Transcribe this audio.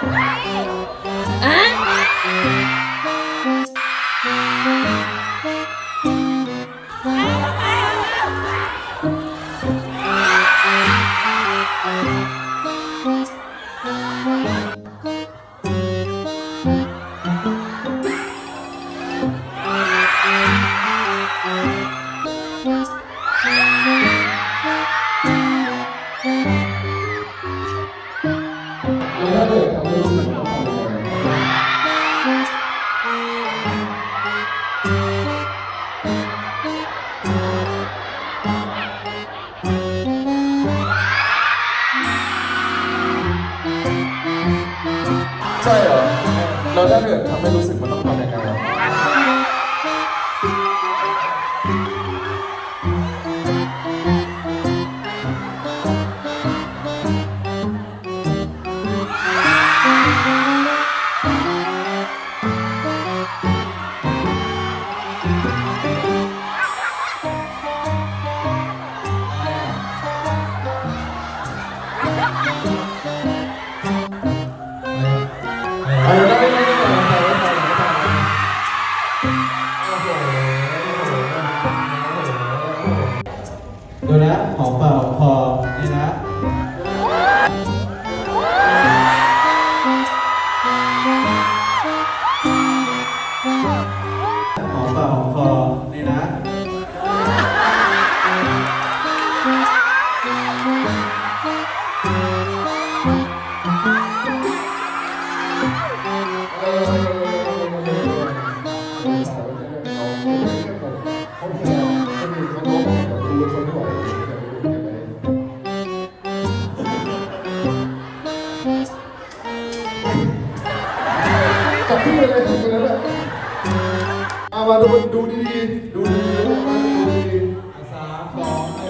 À? Thank you. ใช่เหรอเราได้เลือดทำให้รู้สึกมันต้องทำยังไง เดี๋ยวนะหอมเปา กับพี่อะไรของคนนั้นอะเอามาดูดูดีๆดูดีๆดูดีๆสามสอง